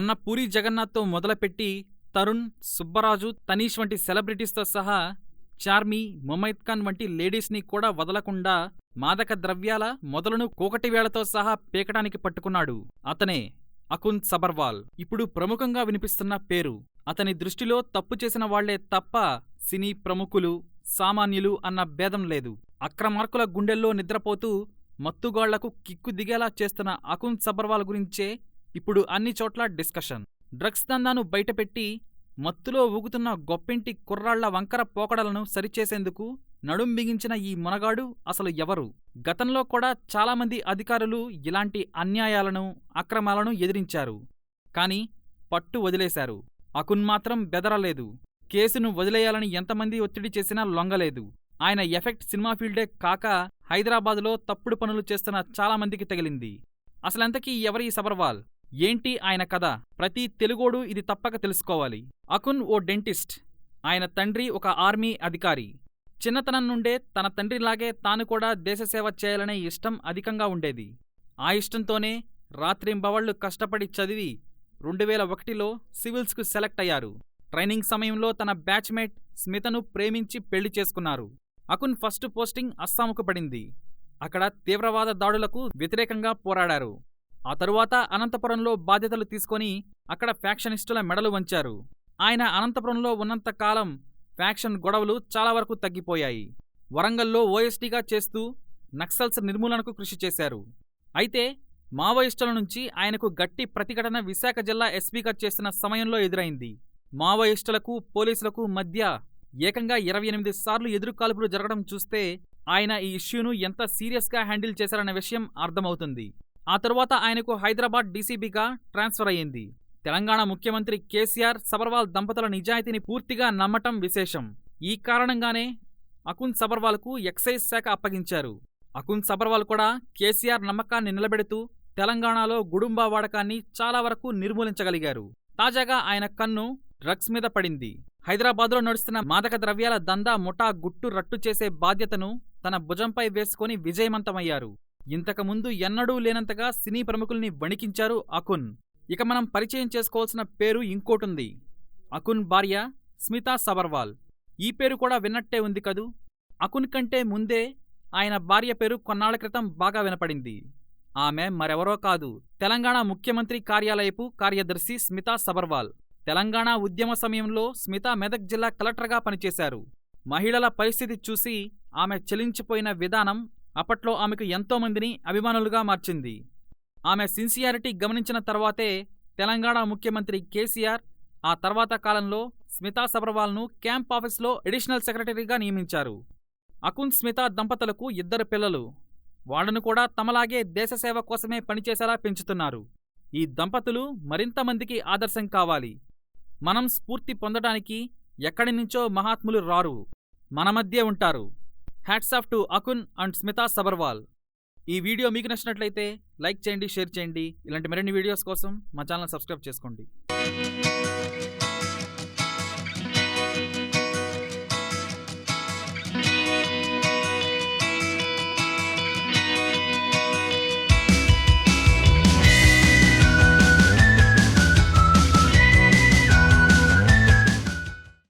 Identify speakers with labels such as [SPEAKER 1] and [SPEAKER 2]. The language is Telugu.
[SPEAKER 1] మొన్న పూరి జగన్నాథ్తో మొదలుపెట్టి తరుణ్ సుబ్బరాజు తనీష్ వంటి సెలబ్రిటీస్తో సహా చార్మి ముమైద్ ఖాన్ వంటి లేడీస్ని కూడా వదలకుండా మాదక ద్రవ్యాల మొదలను కోకటివేళతో సహా పీకటానికి పట్టుకున్నాడు అతనే అకున్ సబర్వాల్. ఇప్పుడు ప్రముఖంగా వినిపిస్తున్న పేరు అతని దృష్టిలో తప్పు చేసిన వాళ్ళే తప్ప సినీ ప్రముఖులు సామాన్యులు అన్న భేదం లేదు. అక్రమార్కుల గుండెల్లో నిద్రపోతూ మత్తుగాళ్ళకు కిక్కు దిగేలా చేస్తున్న అకున్ సబర్వాల్ గురించే ఇప్పుడు అన్ని చోట్ల డిస్కషన్. డ్రగ్స్ దందాను బయటపెట్టి మత్తులో ఊగుతున్న గొప్పింటి కుర్రాళ్ళ వంకర పోకడలను సరిచేసేందుకు నడుం బిగించిన ఈ మునగాడు అసలు ఎవరు? గతంలో కూడా చాలామంది అధికారులు ఇలాంటి అన్యాయాలను అక్రమాలను ఎదిరించారు. కాని పట్టు వదిలేశారు. అకున్ మాత్రం బెదరలేదు. కేసును వదిలేయాలని ఎంతమంది ఒత్తిడి చేసినా లొంగలేదు. ఆయన ఎఫెక్ట్ సినిమా ఫీల్డే కాక హైదరాబాదులో తప్పుడు పనులు చేస్తున్న చాలామందికి తగిలింది. అసలెంతకీ ఎవరి సబర్వాల్? ఏంటి ఆయన కథ? ప్రతి తెలుగోడు ఇది తప్పక తెలుసుకోవాలి. అకున్ ఓ డెంటిస్ట్. ఆయన తండ్రి ఒక ఆర్మీ అధికారి. చిన్నతనం నుండే తన తండ్రిలాగే తాను కూడా దేశసేవ చేయాలనే ఇష్టం అధికంగా ఉండేది. ఆ ఇష్టంతోనే రాత్రింబవళ్ళు కష్టపడి చదివి రెండు వేల ఒకటిలో సివిల్స్కు సెలెక్ట్ అయ్యారు. ట్రైనింగ్ సమయంలో తన బ్యాచ్మేట్ స్మితను ప్రేమించి పెళ్ళి చేసుకున్నారు. అకున్ ఫస్ట్ పోస్టింగ్ అస్సాంకు పడింది. అక్కడ తీవ్రవాద దాడులకు వ్యతిరేకంగా పోరాడారు. ఆ తరువాత అనంతపురంలో బాధ్యతలు తీసుకొని అక్కడ ఫ్యాక్షనిస్టుల మెడలు వంచారు. ఆయన అనంతపురంలో ఉన్నంత కాలం ఫ్యాక్షన్ గొడవలు చాలా వరకు తగ్గిపోయాయి. వరంగల్లో ఓఎస్టీగా చేస్తూ నక్సల్స్ నిర్మూలనకు కృషి చేశారు. అయితే మావోయిస్టుల నుంచి ఆయనకు గట్టి ప్రతిఘటన విశాఖ జిల్లా ఎస్పీగా చేస్తున్న సమయంలో ఎదురైంది. మావోయిస్టులకు పోలీసులకు మధ్య ఏకంగా ఇరవై ఎనిమిది సార్లు ఎదురుకాల్పులు జరగడం చూస్తే ఆయన ఈ ఇష్యూను ఎంత సీరియస్గా హ్యాండిల్ చేశారన్న విషయం అర్థమవుతుంది. ఆ తరువాత ఆయనకు హైదరాబాద్ డీసీబీగా ట్రాన్స్ఫర్ అయ్యింది. తెలంగాణ ముఖ్యమంత్రి కేసీఆర్ సబర్వాల్ దంపతుల నిజాయితీని పూర్తిగా నమ్మటం విశేషం. ఈ కారణంగానే అకున్ సబర్వాల్కు ఎక్సైజ్ శాఖ అప్పగించారు. అకున్ సబర్వాల్ కూడా కేసీఆర్ నమ్మకాన్ని నిలబెడుతూ తెలంగాణలో గుడుంబా వాడకాన్ని చాలా వరకు నిర్మూలించగలిగారు. తాజాగా ఆయన కన్ను డ్రగ్స్ మీద పడింది. హైదరాబాద్లో నడుస్తున్న మాదక ద్రవ్యాల దందా ముఠా గుట్టు రట్టు చేసే బాధ్యతను తన భుజంపై వేసుకుని విజయవంతమయ్యారు. ఇంతకుముందు ఎన్నడూ లేనంతగా సినీ ప్రముఖుల్ని వణికించారు అకున్. ఇక మనం పరిచయం చేసుకోవాల్సిన పేరు ఇంకోటుంది. అకున్ భార్య స్మితా సబర్వాల్. ఈ పేరు కూడా విన్నట్టే ఉంది కదూ? అకున్ కంటే ముందే ఆయన భార్య పేరు కొన్నాళ్ళ క్రితం బాగా వినపడింది. ఆమె మరెవరో కాదు. తెలంగాణ ముఖ్యమంత్రి కార్యాలయపు కార్యదర్శి స్మితా సబర్వాల్. తెలంగాణ ఉద్యమ సమయంలో స్మిత మెదక్ జిల్లా కలెక్టర్గా పనిచేశారు. మహిళల పరిస్థితి చూసి ఆమె చెలించిపోయిన విధానం అప్పట్లో ఆమెకు ఎంతోమందిని అభిమానులుగా మార్చింది. ఆమె సిన్సియారిటీ గమనించిన తర్వాతే తెలంగాణ ముఖ్యమంత్రి కేసీఆర్ ఆ తర్వాత కాలంలో స్మితా సబర్వాల్ను క్యాంప్ ఆఫీస్లో ఎడిషనల్ సెక్రటరీగా నియమించారు. అకున్ స్మితా దంపతులకు ఇద్దరు పిల్లలు. వాళ్ళను కూడా తమలాగే దేశసేవ కోసమే పనిచేసేలా పెంచుతున్నారు. ఈ దంపతులు మరింత మందికి ఆదర్శం కావాలి. మనం స్ఫూర్తి పొందడానికి ఎక్కడి నుంచో మహాత్ములు రారు. మన మధ్య ఉంటారు. Hats off to Akun and Smita Sabharwal ఈ వీడియో మీకు నచ్చినట్లయితే లైక్ చేయండి షేర్ చేయండి. ఇలాంటి మరిన్ని వీడియోస్ కోసం మా ఛానల్ సబ్స్క్రైబ్ చేసుకోండి.